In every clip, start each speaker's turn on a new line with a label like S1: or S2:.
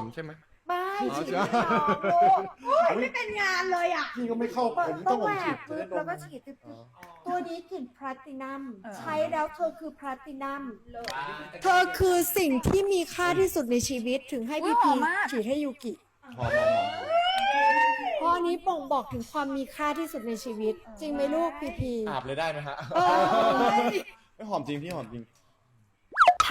S1: ผมใช่ไหม
S2: ไม่
S1: อ๋อ
S2: ฉีด
S1: ใช่
S2: ไม่ออกลูกโอ้ยไม่เป็นงานเลยอะ
S3: พี่ก็ไม่เข้าผม
S2: ต้
S3: ต้
S2: อ
S3: องง
S2: แหว
S3: ผมฉี
S2: ก
S3: ด
S2: ปึ๊บแล้วก็ฉีดตึ๊บ
S3: อ๋อ
S2: ๆตัวนี้กลิ่นพลาตินัม
S4: เออ
S2: ใช้แล้วเธอคือพลาตินัมเธอคือสิ่งที่มีค่าที่สุดในชีวิตถึงให้
S4: อุ๊ย
S2: พี่
S4: ห
S2: พี
S4: อมมาก
S2: ฉีดให้ยูกิ
S3: หอมหอมหอม
S2: เพราะอันนี้บ่งบอกถึงความมีค่าที่สุดในชีวิต จริงไหมลูกพีพี
S3: อาบเลยได้ไหมฮะ
S2: เออ
S3: ไม่หอมจริงพี่หอมจริง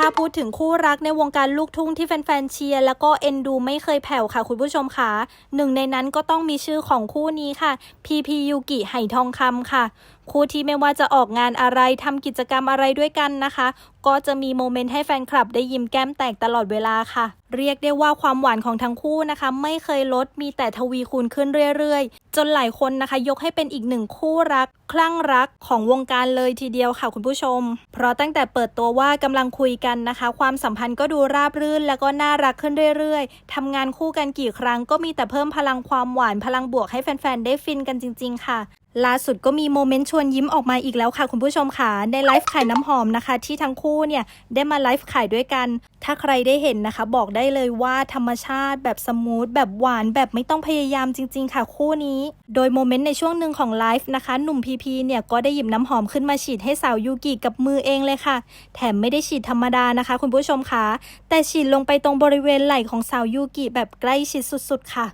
S5: ถ้าพูดถึงคู่รักในวงการลูกทุ่งที่แฟนๆเชียร์แล้วก็เอ็นดูไม่เคยแผ่วค่ะคุณผู้ชมค่ะหนึ่งในนั้นก็ต้องมีชื่อของคู่นี้ค่ะ พีพียูกิไหทองคำค่ะ คู่ที่ไม่ว่าจะออกงานอะไรทำกิจกรรมอะไรด้วยกันนะคะก็จะมีโมเมนต์ให้แฟนคลับได้ยิ้มแก้มแตกตลอดเวลาค่ะ เรียกได้ว่าความหวานของทั้งคู่นะคะ ไม่เคยลดมีแต่ทวีคูณขึ้นเรื่อยๆ จนหลายคนนะคะ ยกให้เป็นอีกหนึ่งคู่รัก คลั่งรักของวงการเลยทีเดียวค่ะคุณผู้ชม เพราะตั้งแต่เปิดตัวว่ากำลังคุยกันนะคะ ความสัมพันธ์ก็ดูราบรื่น แล้วก็น่ารักขึ้นเรื่อยๆทำงานคู่กันกี่ครั้งก็มีแต่เพิ่มพลังความหวานพลังบวกให้แฟนๆได้ฟินกันจริง ๆ ค่ะล่าสุดก็มีโมเมนต์ชวนยิ้มออกมาอีกแล้วค่ะคุณผู้ชมค่ะ ในไลฟ์ขายน้ำหอมนะคะ ที่ทั้งคู่เนี่ยได้มาไลฟ์ขายด้วยกัน ถ้าใครได้เห็นนะคะ บอกได้เลยว่าธรรมชาติแบบสมูทแบบหวานแบบไม่ต้องพยายามจริง ๆ ค่ะคู่นี้ โดยโมเมนต์ในช่วงหนึ่งของไลฟ์นะคะ หนุ่มพีพีเนี่ยก็ได้หยิบน้ำหอมขึ้นมาฉีดให้สาวยูกิกับมือเองเลยค่ะ แถมไม่ได้ฉีดธรรมดานะคะ คุณผู้ชมค่ะแต่ฉีดลงไปตรงบริเวณไหล่ของสาวยูกิแบบใกล้ชิดสุด ๆ ค่ะ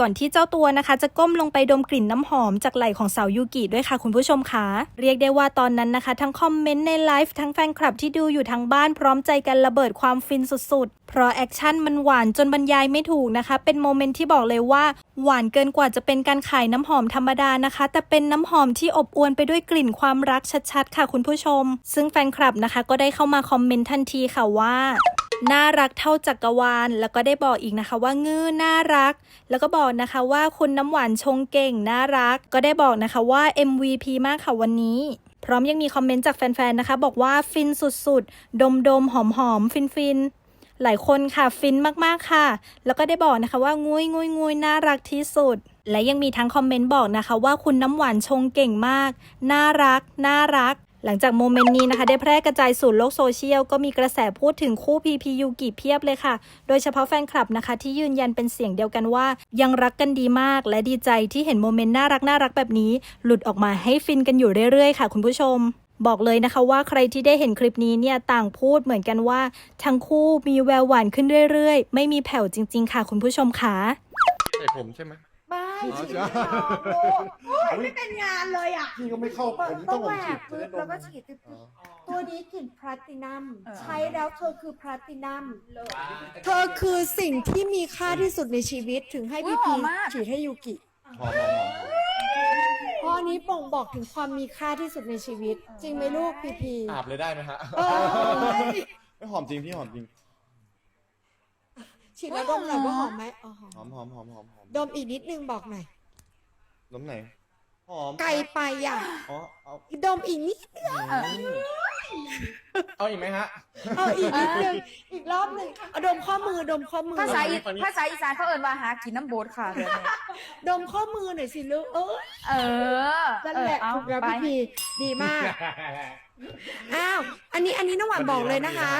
S5: ก่อนที่เจ้าตัวนะคะ จะก้มลงไปดมกลิ่นน้ำหอมจากไหล่ของสาวยูกิด้วยค่ะคุณผู้ชมค่ะเรียกได้ว่าตอนนั้นนะคะ ทั้งคอมเมนต์ในไลฟ์ทั้งแฟนคลับที่ดูอยู่ทางบ้านพร้อมใจกันระเบิดความฟินสุดๆ เพราะแอคชั่นมันหวานจนบรรยายไม่ถูกนะคะ เป็นโมเมนต์ที่บอกเลยว่า หวานเกินกว่าจะเป็นการขายน้ำหอมธรรมดานะคะ แต่เป็นน้ำหอมที่อบอวลไปด้วยกลิ่นความรักชัดๆ ค่ะคุณผู้ชม ซึ่งแฟนคลับนะคะ ก็ได้เข้ามาคอมเมนต์ทันทีค่ะว่า น่ารักเท่าจักรวาล แล้วก็ได้บอกอีกนะคะว่างื้อน่ารัก แล้วก็บอกนะคะว่าคุณน้ำหวานชงเก่งน่ารัก ก็ได้บอกนะคะว่า MVP มากค่ะวันนี้ พร้อมยังมีคอมเมนต์จากแฟนๆนะคะ บอกว่าฟินสุดๆ ดมดมๆหอมหอมฟินฟินๆหลายคนค่ะฟินมากๆค่ะ แล้วก็ได้บอกนะคะว่างุยงุยงุยน่ารักที่สุด และยังมีทั้งคอมเมนต์บอกนะคะว่าคุณน้ำหวานชงเก่งมาก น่ารัก น่ารัก หลังจากโมเมนต์นี้นะคะ ได้แพร่กระจายสู่โลกโซเชียล ก็มีกระแสพูดถึงคู่พีพียูกิเพียบเลยค่ะ โดยเฉพาะแฟนคลับนะคะ ที่ยืนยันเป็นเสียงเดียวกันว่า ยังรักกันดีมาก และดีใจที่เห็นโมเมนต์น่ารักน่ารักแบบนี้ หลุดออกมาให้ฟินกันอยู่เรื่อยๆ ค่ะคุณผู้ชมบอกเลยนะคะว่าใครที่ได้เห็นคลิปนี้เนี่ยต่างพูดเหมือนกันว่า ทั้งคู่มีแววหวานขึ้นเรื่อยๆ ไม่มีแผ่วจริง ๆ ค่ะคุณผู้ชมค่ะ
S1: ใช่ผมใช่ไหม
S2: ไม่
S1: อ๋อ
S2: ฉีด
S1: ใช่
S2: ไม่ออกลูกโอ้ยไม่เป็นงานเลยอะ
S3: พี่ก็ไม่เข้าผม
S2: ต้
S3: ต้
S2: อ
S3: องง
S2: แห
S3: ผ
S2: ว
S3: มฉี
S2: ก
S3: ด
S2: ปึ๊บแล้วก็ฉีดตึ๊บ
S3: อ๋อ
S2: ๆตัวนี้กลิ่นพลาตินัม
S4: เออ
S2: ใช้แล้วเธอคือพลาตินัมเธอคือสิ่งที่มีค่าที่สุดในชีวิตถึงให้
S4: อุ๊ย
S2: พี่
S4: ห
S2: พี
S4: อมมาก
S2: ฉีดให้ยูกิ
S3: หอมหอมหอม
S2: เพราะอันนี้บ่งบอกถึงความมีค่าที่สุดในชีวิต จริงไหมลูกพีพี
S3: อาบเลยได้ไหมฮะ
S2: เออ
S3: ไม่หอมจริงพี่หอมจริง
S2: ฉีดแล้วดมหน่อยว่าหอมไหมอ๋อหอม
S3: หอมหอมหอมหอมหอม
S2: ดมอีกนิดนึงบอกหน่อย
S3: น้ำไหน หอม
S2: ไกลไปอะ
S3: อ๋อเอา
S2: ดมอีกนิด
S3: เอาอีกไหมฮะ
S2: เอาอีกนิดนึงอีกรอบหนึ่งเอาดมข้อมือดมข้อมือ
S4: ภาษาอี
S3: ฝั่งนี้
S4: ภาษาอีสานเขาเอ่นว่าหากินน้ำโบดค่ะเดี๋ยวนี้
S2: ดมข้อมือหน่อยสิลูกเออ
S4: เออ
S2: นั่นแหละ
S4: เออเอา
S2: ถูกแล้ว
S4: ไป
S2: พี่พีดีมาก อ้าว อันนี้อันนี้น้องหวานบอกเลยนะคะ